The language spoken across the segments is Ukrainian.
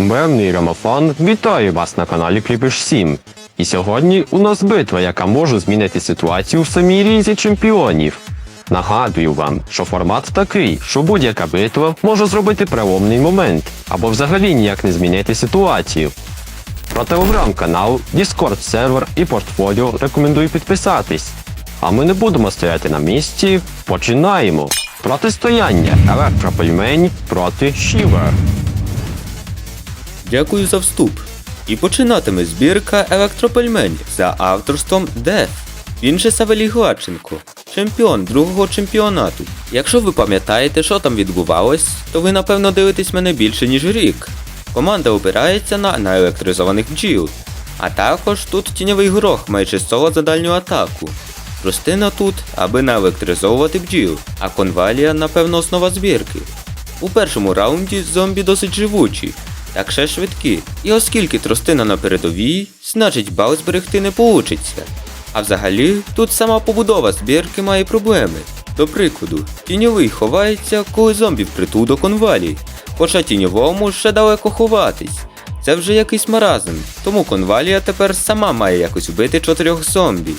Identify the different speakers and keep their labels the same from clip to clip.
Speaker 1: Мирний Ромофон вітаю вас на каналі Кліпиш 7. І сьогодні у нас битва, яка може змінити ситуацію в самій лізі чемпіонів. Нагадую вам, що формат такий, що будь-яка битва може зробити переломний момент або взагалі ніяк не змінити ситуацію. Про телеграм-канал, Discord сервер і портфоліо рекомендую підписатись. А ми не будемо стояти на місці. Починаємо. Протистояння електропельмень проти Шівер.
Speaker 2: Дякую за вступ. І починатиме збірка електропельмень за авторством Деф. Він же Савелій Гладченко, чемпіон другого чемпіонату. Якщо ви пам'ятаєте, що там відбувалось, то ви напевно дивитесь мене більше, ніж рік. Команда опирається на наелектризованих бджіл. А також тут тіньовий горох майже соло за дальню атаку. Ростина тут, аби наелектризовувати бджіл, а конвалія, напевно, основа збірки. У першому раунді зомбі досить живучі, так ще швидкі. І оскільки тростина на передовій, значить бал зберегти не получиться. А взагалі, тут сама побудова збірки має проблеми. До прикладу, тіньовий ховається, коли зомбі впритул до конвалій, хоча тіньовому ще далеко ховатись. Це вже якийсь маразм, тому конвалія тепер сама має якось вбити чотирьох зомбі.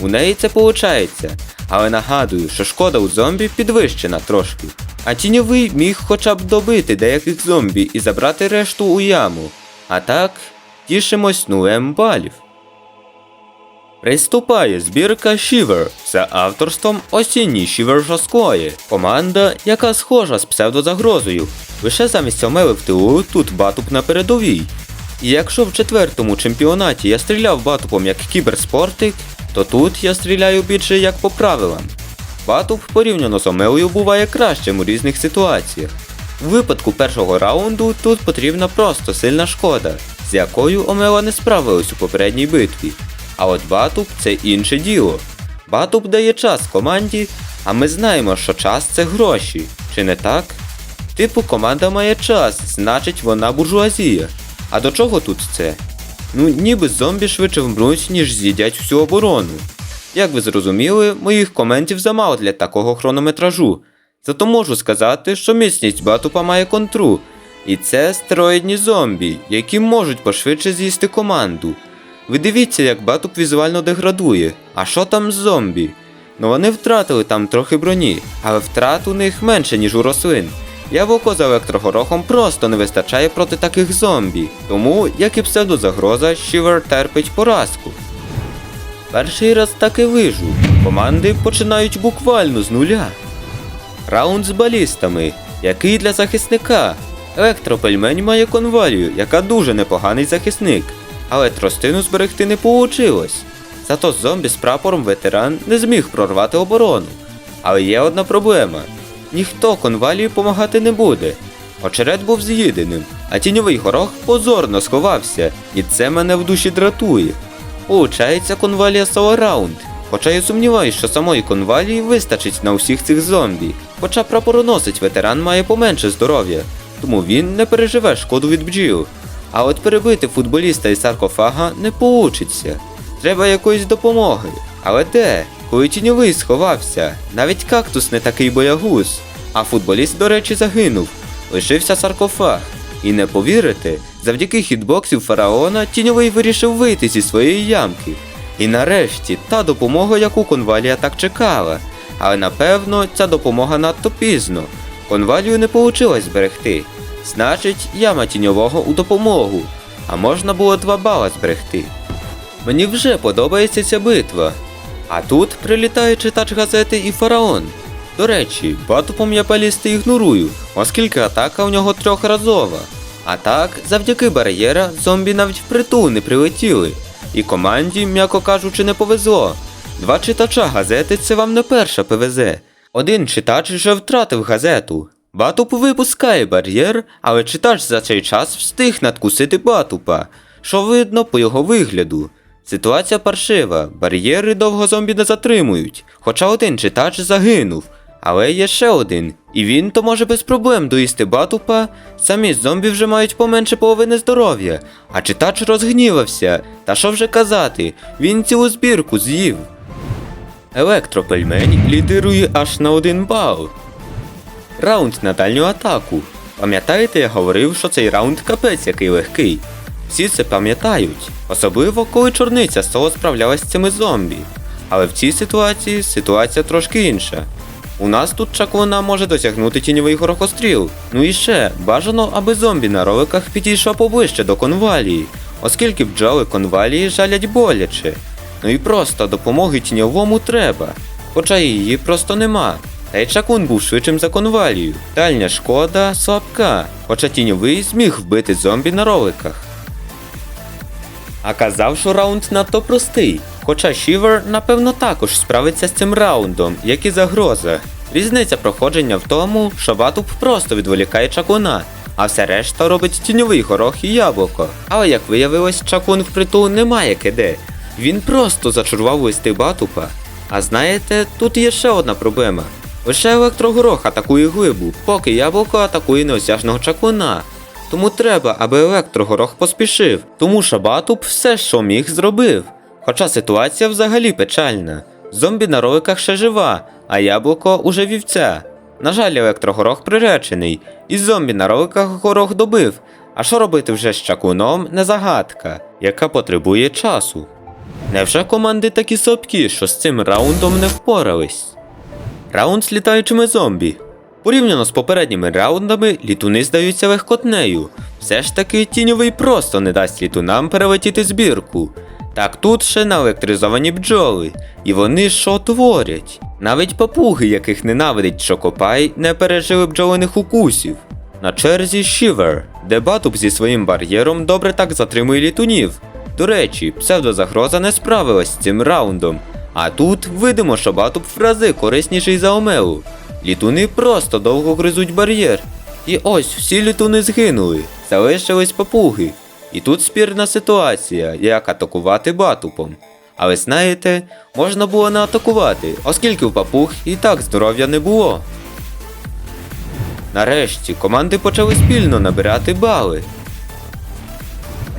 Speaker 2: У неї це получається, але нагадую, що шкода у зомбі підвищена трошки. А тіньовий міг хоча б добити деяких зомбі і забрати решту у яму. А так, тішимось нулем балів. Приступає збірка Shiver за авторством осінній Shiver жорсткої. Команда, яка схожа з псевдозагрозою. Лише замість омели в тилу тут батуп на передовій. І якщо в четвертому чемпіонаті я стріляв батупом як кіберспортик, то тут я стріляю більше як по правилам. Батуп порівняно з омелою буває кращим у різних ситуаціях. У випадку першого раунду тут потрібна просто сильна шкода, з якою омела не справилась у попередній битві. А от батуп це інше діло. Батуп дає час команді, а ми знаємо, що час це гроші, чи не так? Типу, команда має час, значить вона буржуазія. А до чого тут це? Ну, ніби зомбі швидше вмруть, ніж з'їдять всю оборону. Як ви зрозуміли, моїх коментів замало для такого хронометражу. Зато можу сказати, що міцність батупа має контру. І це стероїдні зомбі, які можуть пошвидше з'їсти команду. Ви дивіться, як батуп візуально деградує. А що там з зомбі? Ну вони втратили там трохи броні, але втрат у них менше, ніж у рослин. Яблуко з електрогорохом просто не вистачає проти таких зомбі, тому, як і псевдозагроза, Шівер терпить поразку. Перший раз таки вижу. Команди починають буквально з нуля. Раунд з балістами, який для захисника. Електропельмень має конвалію, яка дуже непоганий захисник, але тростину зберегти не получилось. Зато зомбі з прапором ветеран не зміг прорвати оборону. Але є одна проблема: ніхто конвалії помагати не буде. Очерет був з'їденим, а тіньовий горох позорно сховався, і це мене в душі дратує. Получається конвалія соло раунд. Хоча я сумніваюсь, що самої конвалії вистачить на усіх цих зомбі. Хоча прапороносець ветеран має поменше здоров'я, тому він не переживе шкоду від бджіл. А от перебити футболіста із саркофага не получиться. Треба якоїсь допомоги. Але де? Коли тіньовий сховався, навіть кактус не такий боягуз. А футболіст, до речі, загинув. Лишився саркофаг. І не повірите, завдяки хітбоксів фараона тіньовий вирішив вийти зі своєї ямки. І нарешті та допомога, яку конвалія так чекала. Але напевно ця допомога надто пізно. Конвалію не вийшло зберегти. Значить, яма тіньового у допомогу. А можна було два бала зберегти. Мені вже подобається ця битва. А тут прилітає читач газети і фараон. До речі, батупом я балісти ігнорую, оскільки атака у нього трьохразова. А так, завдяки бар'єра, зомбі навіть впритул не прилетіли. І команді, м'яко кажучи, не повезло. Два читача газети це вам не перша ПВЗ. Один читач вже втратив газету. Батуп випускає бар'єр, але читач за цей час встиг надкусити батупа, що видно по його вигляду. Ситуація паршива, бар'єри довго зомбі не затримують, хоча один читач загинув, але є ще один, і він то може без проблем доїсти батупа. Самі зомбі вже мають поменше половини здоров'я, а читач розгнівався. Та що вже казати, він цілу збірку з'їв. Електропельмень лідирує аж на один бал. Раунд на дальню атаку. Пам'ятаєте, я говорив, що цей раунд капець який легкий. Всі це пам'ятають, особливо коли чорниця соло справлялась з цими зомбі. Але в цій ситуації ситуація трошки інша. У нас тут чаклуна може досягнути тіньовий горохостріл. Ну і ще, бажано, аби зомбі на роликах підійшов поближче до конвалії, оскільки бджоли конвалії жалять боляче. Ну і просто допомоги тіньовому треба, хоча її просто нема. Та й чакун був швидшим за конвалію. Дальня шкода слабка, хоча тіньовий зміг вбити зомбі на роликах. А казав, що раунд надто простий. Хоча Шівер, напевно, також справиться з цим раундом, як і загроза. Різниця проходження в тому, що Батуп просто відволікає чакуна, а все решта робить тіньовий горох і яблуко. Але як виявилось, чакун впритул не має киде. Він просто зачарував листи Батупа. А знаєте, тут є ще одна проблема. Лише електрогорох атакує глибу, поки яблуко атакує неосяжного чакуна. Тому треба, аби електрогорох поспішив, тому що Батуп все, що міг, зробив. Хоча ситуація взагалі печальна. Зомбі на роликах ще жива, а яблуко уже вівця. На жаль, електрогорох приречений, і зомбі на роликах горох добив. А що робити вже з чакуном не загадка, яка потребує часу. Невже команди такі слабкі, що з цим раундом не впорались? Раунд з літаючими зомбі. Порівняно з попередніми раундами, літуни здаються легкотнею. Все ж таки тіньовий просто не дасть літунам перелетіти збірку. Так тут ще наелектризовані бджоли, і вони що творять? Навіть папуги, яких ненавидить Чокопай, не пережили бджолиних укусів. На черзі Шівер, де Батуп зі своїм бар'єром добре так затримує літунів. До речі, псевдозагроза не справилась з цим раундом. А тут видимо, що Батуп в рази корисніший за Омелу. Літуни просто довго гризуть бар'єр. І ось всі літуни згинули, залишились папуги. І тут спірна ситуація, як атакувати батупом. Але знаєте, можна було не атакувати, оскільки у папуг і так здоров'я не було. Нарешті команди почали спільно набирати бали.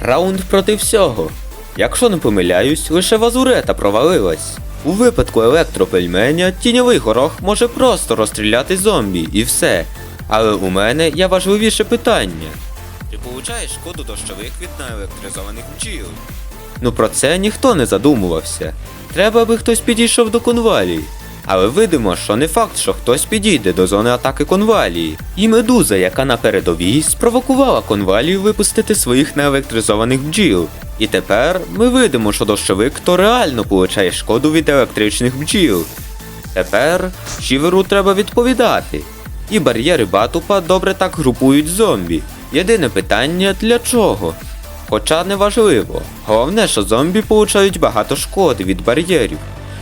Speaker 2: Раунд проти всього. Якщо не помиляюсь, лише вазурета провалилась. У випадку електропельменя тіньовий горох може просто розстріляти зомбі і все. Але у мене є важливіше питання. Ти получаєш шкоду дощових від наелектризованих бджіл? Ну про це ніхто не задумувався. Треба, аби хтось підійшов до конвалії. Але видимо, що не факт, що хтось підійде до зони атаки конвалії. І медуза, яка на передовій, спровокувала конвалію випустити своїх неелектризованих бджіл. І тепер ми видимо, що дощовик то реально получає шкоду від електричних бджіл. Тепер Шіверу треба відповідати. І бар'єри Батупа добре так групують зомбі. Єдине питання для чого? Хоча не важливо. Головне, що зомбі получають багато шкоди від бар'єрів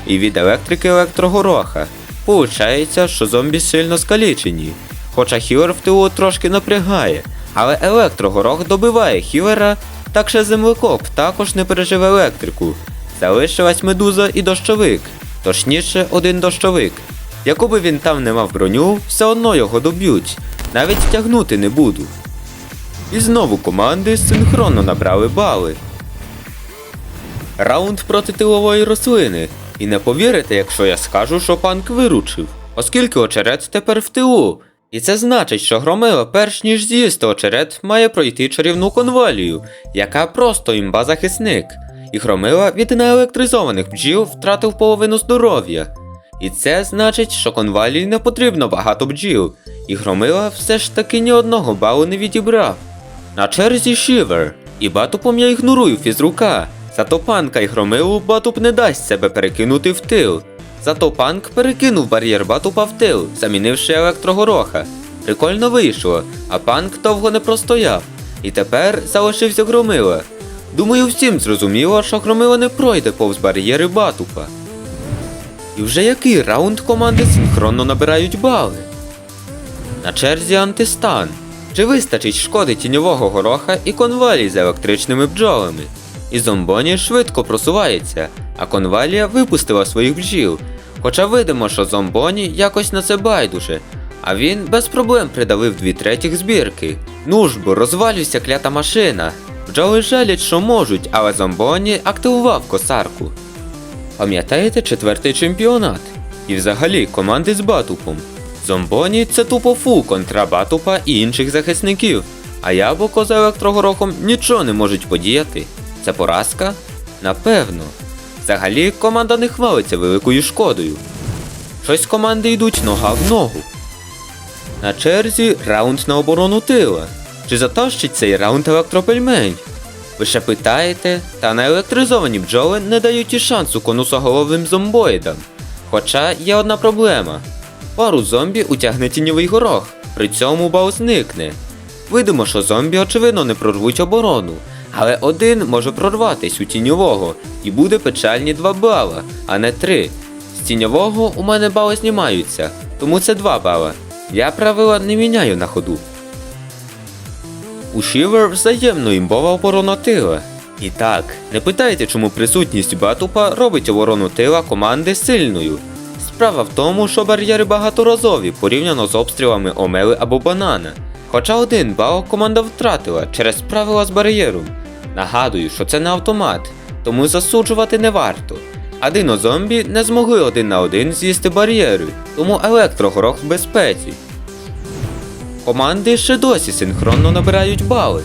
Speaker 2: і від електрики електрогороха. Получається, що зомбі сильно скалічені. Хоча хілер в тилу трошки напрягає, але електрогорох добиває хілера, так що землекоп також не переживе електрику. Залишилась медуза і дощовик, точніше, один дощовик. Якоби він там не мав броню, все одно його доб'ють, навіть тягнути не буду. І знову команди синхронно набрали бали. Раунд проти тилової рослини. І не повірите, якщо я скажу, що панк виручив, оскільки очерет тепер в тилу. І це значить, що Громила, перш ніж з'їсти очерет, має пройти чарівну конвалію, яка просто імба захисник. І Громила від неелектризованих бджіл втратив половину здоров'я. І це значить, що конвалії не потрібно багато бджіл, і Громила все ж таки ні одного балу не відібрав. На черзі Шівер, і батупом я ігнорую фізрука. Зато панка і громилу батуп не дасть себе перекинути в тил. Зато панк перекинув бар'єр батупа в тил, замінивши електрогороха. Прикольно вийшло, а панк довго не простояв. І тепер залишився громила. Думаю, всім зрозуміло, що громила не пройде повз бар'єри батупа. І вже який раунд команди синхронно набирають бали? На черзі антистан. Чи вистачить шкоди тіньового гороха і конвалій з електричними бджолами? І зомбоні швидко просувається, а конвалія випустила своїх бджіл. Хоча видимо, що зомбоні якось на це байдуже, а він без проблем придавив дві третіх збірки. Ну ж бо, розвалюйся клята машина. Бджоли жалять, що можуть, але зомбоні активував косарку. Пам'ятаєте четвертий чемпіонат? І взагалі команди з батупом. Зомбоні це тупо фу контра Батупа і інших захисників, а яблуко з електрогорохом нічого не можуть подіяти. Це поразка? Напевно. Взагалі команда не хвалиться великою шкодою. Щось команди йдуть нога в ногу. На черзі раунд на оборону тила. Чи затащить цей раунд електропельмень? Ви ще питаєте, та наелектризовані бджоли не дають і шансу конусоголовим зомбоїдам. Хоча є одна проблема. Пару зомбі утягне тіньовий горох, при цьому бал зникне. Видимо, що зомбі очевидно не прорвуть оборону, але один може прорватись у тіньового і буде печальні 2 бала, а не 3. З тіньового у мене бали знімаються, тому це 2 бала. Я правила не міняю на ходу. У Шівер взаємно імбова оборона тила. І так, не питайте, чому присутність Батупа робить оборону тила команди сильною. Справа в тому, що бар'єри багаторазові порівняно з обстрілами Омели або Банана. Хоча один бал команда втратила через правила з бар'єром. Нагадую, що це не автомат, тому засуджувати не варто. А динозомбі не змогли один на один з'їсти бар'єри, тому електрогорох в безпеці. Команди ще досі синхронно набирають бали.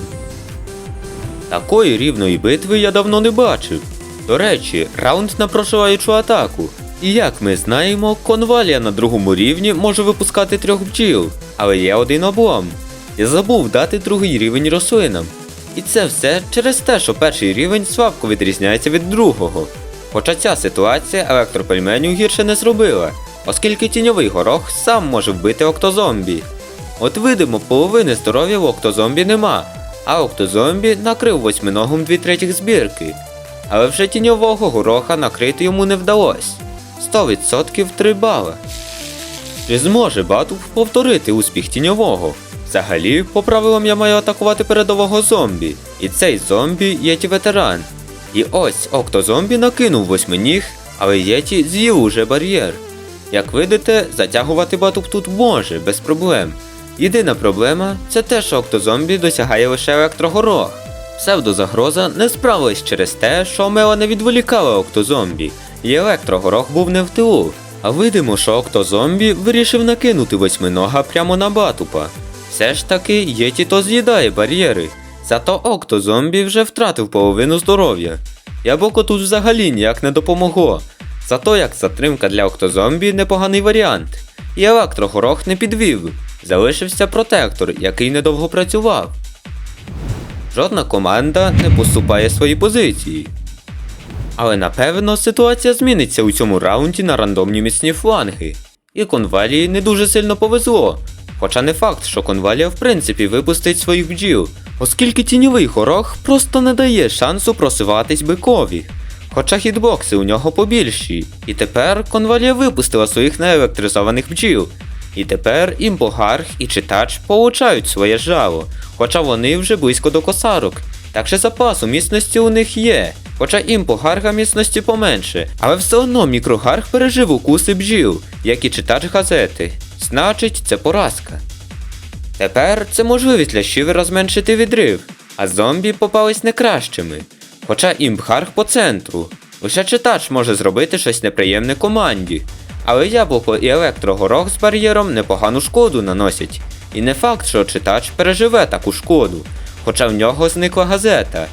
Speaker 2: Такої рівної битви я давно не бачив. До речі, раунд на прошиваючу атаку. І як ми знаємо, конвалія на другому рівні може випускати трьох бджіл, але є один облом. Я забув дати другий рівень рослинам. І це все через те, що перший рівень слабко відрізняється від другого. Хоча ця ситуація електропельменю гірше не зробила, оскільки тіньовий горох сам може вбити октозомбі. От видимо, половини здоров'я в октозомбі нема, а октозомбі накрив восьминогом дві третіх збірки. Але вже тіньового гороха накрити йому не вдалося. 100% 3 бала. Чи зможе Батуп повторити успіх тіньового? Взагалі, по правилам я маю атакувати передового зомбі, і цей зомбі єті ветеран. І ось октозомбі накинув восьминіг, але єті з'їв уже бар'єр. Як видите, затягувати батуп тут може, без проблем. Єдина проблема це те, що октозомбі досягає лише електрогорох. Псевдозагроза не справилась через те, що Омела не відволікала октозомбі, і електрогорох був не в тилу. А видимо, що октозомбі вирішив накинути восьминога прямо на батупа. Все ж таки, Єті то з'їдає бар'єри. Зато октозомбі вже втратив половину здоров'я. Яблуко тут взагалі ніяк не допомогло. Зато як затримка для октозомбі непоганий варіант. І електрогорох не підвів. Залишився протектор, який недовго працював. Жодна команда не поступає свої позиції. Але напевно ситуація зміниться у цьому раунді на рандомні міцні фланги. І конвалії не дуже сильно повезло. Хоча не факт, що конвалія в принципі випустить своїх бджіл, оскільки тіньовий горох просто не дає шансу просуватись бикові. Хоча хітбокси у нього побільші, і тепер конвалія випустила своїх неелектризованих бджіл. І тепер імбогарх і читач получають своє жало, хоча вони вже близько до косарок. Так що запасу міцності у них є, хоча імпогарга міцності поменше, але все одно мікрогарх пережив укуси бджіл, як і читач газети. Значить, це поразка. Тепер це можливість для Шівера зменшити відрив, а зомбі попались не кращими. Хоча імбхарх по центру. Лише читач може зробити щось неприємне команді. Але яблуко і електрогорох з бар'єром непогану шкоду наносять. І не факт, що читач переживе таку шкоду, хоча в нього зникла газета.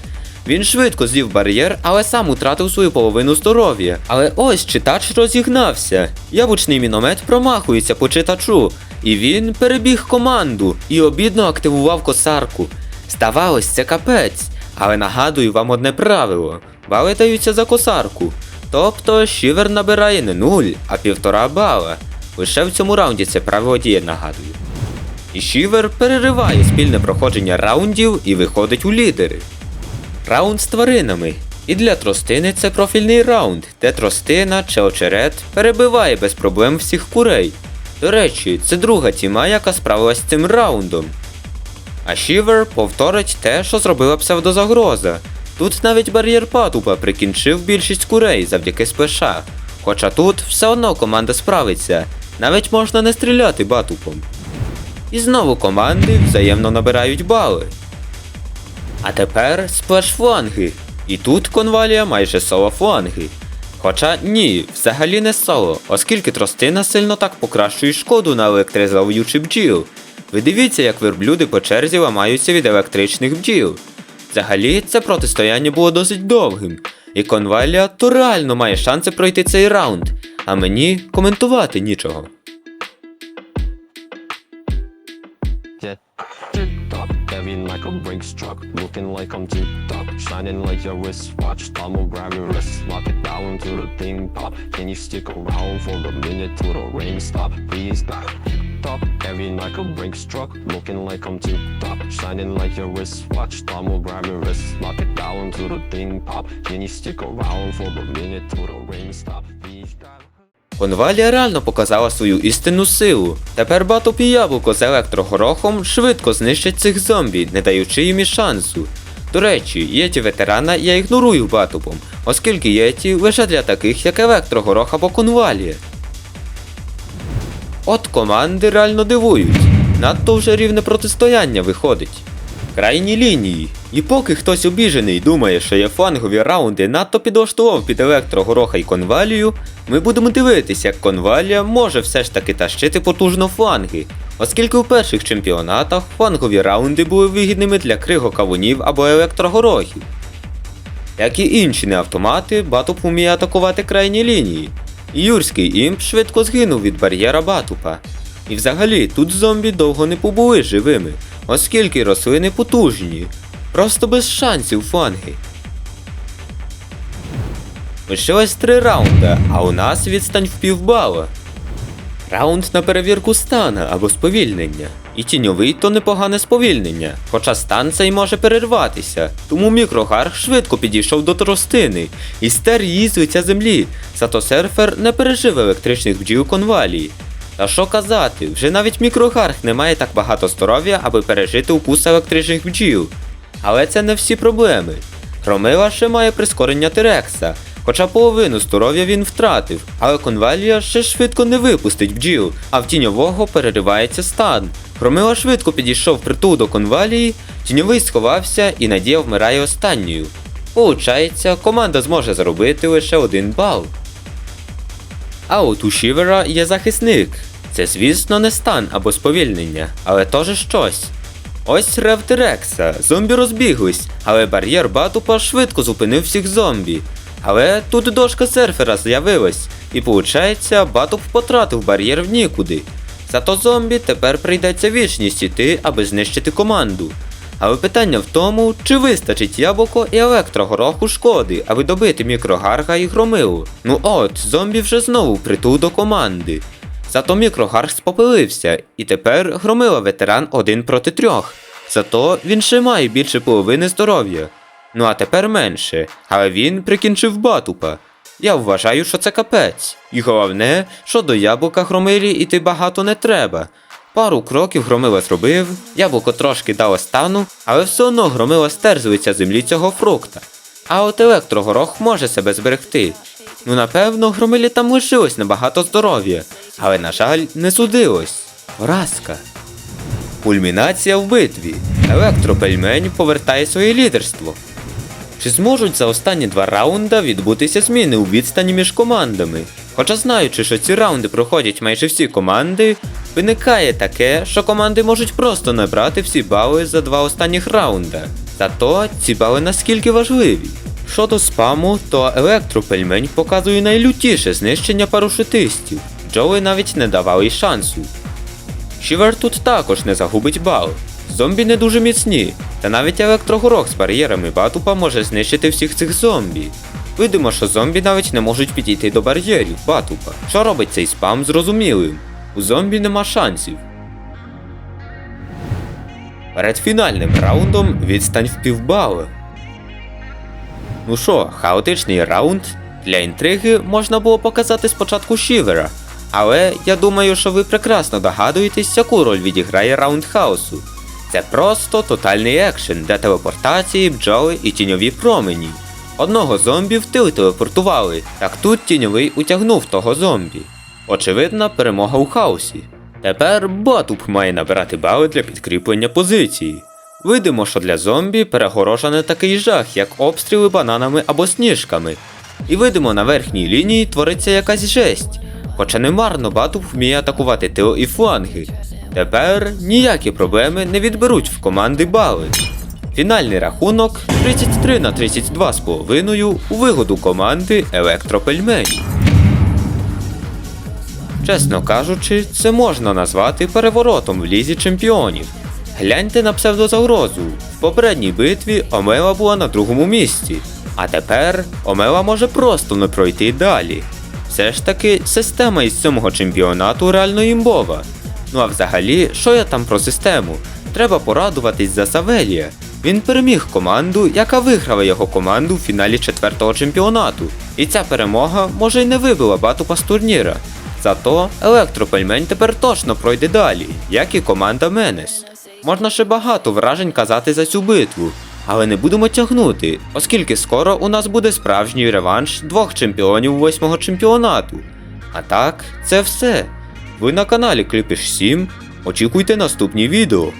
Speaker 2: Він швидко з'їв бар'єр, але сам утратив свою половину здоров'я. Але ось читач розігнався. Яблучний міномет промахується по читачу, і він перебіг команду і обідно активував косарку. Здавалось, це капець. Але нагадую вам одне правило: бали даються за косарку. Тобто Шівер набирає не 0, а півтора бала. Лише в цьому раунді це правило діє, нагадую. І Шівер перериває спільне проходження раундів і виходить у лідери. Раунд з тваринами. І для тростини це профільний раунд, де тростина чи очерет перебиває без проблем всіх курей. До речі, це друга тіма, яка справилась з цим раундом. А Шівер повторить те, що зробила псевдозагроза. Тут навіть бар'єр Патупа прикінчив більшість курей завдяки сплеша. Хоча тут все одно команда справиться, навіть можна не стріляти батупом. І знову команди взаємно набирають бали. А тепер сплеш фланги. І тут конвалія майже соло фланги. Хоча ні, взагалі не соло, оскільки тростина сильно так покращує шкоду на електризовуючи бджіл. Ви дивіться, як верблюди по черзі ламаються від електричних бджіл. Взагалі, це протистояння було досить довгим, і конвалія то реально має шанси пройти цей раунд, а мені коментувати нічого.
Speaker 1: Up, heavy like a brake struck, looking like I'm up, shining like your wristwatch. Tom will grab your wrist, lock it down to the thing pop. Can you stick around for a minute till the rain stop? Please stop. Up, heavy like a brake struck, looking like I'm up, shining like your wristwatch. Tom will grab your wrist, lock it down to the thing pop. Can you stick around for a minute till the rain? Stop.
Speaker 2: Конвалія реально показала свою істинну силу. Тепер Батоп і яблуко з електрогорохом швидко знищать цих зомбі, не даючи їм і шансу. До речі, єті ветерана я ігнорую батопом, оскільки єті лише для таких, як електрогорох або конвалія. От команди реально дивують. Надто вже рівне протистояння виходить. Крайні лінії. І поки хтось обіжений думає, що є флангові раунди надто підлаштував під електрогороха і конвалію, ми будемо дивитися, як конвалія може все ж таки тащити потужно фланги, оскільки у перших чемпіонатах флангові раунди були вигідними для кригокавунів або електрогорохів. Як і інші неавтомати, Батуп вміє атакувати крайні лінії. І Юрський імп швидко згинув від бар'єра Батупа. І взагалі тут зомбі довго не побули живими, оскільки рослини потужні, просто без шансів фанги. Лишилось три раунди, а у нас відстань в півбала. Раунд на перевірку стана або сповільнення. І тіньовий то непогане сповільнення, хоча стан цей може перерватися. Тому мікрогарх швидко підійшов до тростини і стер її з лиця землі. Зато серфер не пережив електричних бджіл конвалії. Та що казати, вже навіть мікрогарх не має так багато здоров'я, аби пережити укус електричних бджіл. Але це не всі проблеми. Громила ще має прискорення Терекса, хоча половину здоров'я він втратив, але конвалія ще швидко не випустить бджіл, а в тіньового переривається стан. Громила швидко підійшов притул до конвалії, тіньовий сховався і надія вмирає останньою. Получається, команда зможе заробити лише один бал. А от у Шівера є захисник. Це, звісно, не стан або сповільнення, але теж щось. Ось рев Терекса, зомбі розбіглись, але бар'єр Батупа швидко зупинив всіх зомбі. Але тут дошка серфера з'явилась, і виходить, Батуп потратив бар'єр в нікуди. Зато зомбі тепер прийдеться вічність іти, аби знищити команду. Але питання в тому, чи вистачить яблуко і електрогороху шкоди, аби добити мікрогарга і громилу. Ну от, зомбі вже знову притул до команди. Зато мікрогарх спопилився, і тепер громила ветеран один проти трьох. Зато він ще має більше половини здоров'я. Ну а тепер менше, але він прикінчив батупа. Я вважаю, що це капець. І головне, що до яблука громилі іти багато не треба. Пару кроків громила зробив, яблуко трошки дало стану, але все одно громила стерзується землі цього фрукта. А от електрогорох може себе зберегти. Ну напевно, громилі там лишилось набагато здоров'я, але, на жаль, не судилось. Поразка. Кульмінація в битві. Електропельмень повертає своє лідерство. Чи зможуть за останні два раунда відбутися зміни у відстані між командами? Хоча знаючи, що ці раунди проходять майже всі команди, виникає таке, що команди можуть просто набрати всі бали за два останніх раунда. Зато ці бали наскільки важливі. Щодо спаму, то електропельмень показує найлютіше знищення парашутистів. Джоли навіть не давали й шансу. Шівер тут також не загубить бал. Зомбі не дуже міцні, та навіть електрогорох з бар'єрами Батупа може знищити всіх цих зомбі. Видимо, що зомбі навіть не можуть підійти до бар'єрів Батупа. Що робить цей спам зрозумілим? У зомбі нема шансів. Перед фінальним раундом відстань в півбали. Ну що, хаотичний раунд? Для інтриги можна було показати спочатку Шівера. Але я думаю, що ви прекрасно догадуєтесь, яку роль відіграє раунд хаосу. Це просто тотальний екшен, де телепортації, бджоли і тіньові промені. Одного зомбі в тил телепортували, так тут тіньовий утягнув того зомбі. Очевидна перемога у хаосі. Тепер Батуп має набирати бали для підкріплення позиції. Видимо, що для зомбі перегорожа не такий жах, як обстріли бананами або сніжками. І видимо, на верхній лінії твориться якась жесть. Хоча немарно Батуп вміє атакувати тил і фланги. Тепер ніякі проблеми не відберуть в команди бали. Фінальний рахунок 33 на 32 з половиною у вигоду команди Електропельмень. Чесно кажучи, це можна назвати переворотом в лізі чемпіонів. Гляньте на псевдозагрозу. В попередній битві Омела була на другому місці, а тепер Омела може просто не пройти далі. Все ж таки, система із сьомого чемпіонату реально імбова. Ну а взагалі, що я там про систему? Треба порадуватись за Савелія. Він переміг команду, яка виграла його команду в фіналі четвертого чемпіонату. І ця перемога може й не вибила Батупа з турніра. Зато електропельмень тепер точно пройде далі, як і команда Менес. Можна ще багато вражень казати за цю битву, але не будемо тягнути, оскільки скоро у нас буде справжній реванш двох чемпіонів восьмого чемпіонату. А так, це все. Ви на каналі Кліпіш 7. Очікуйте наступні відео.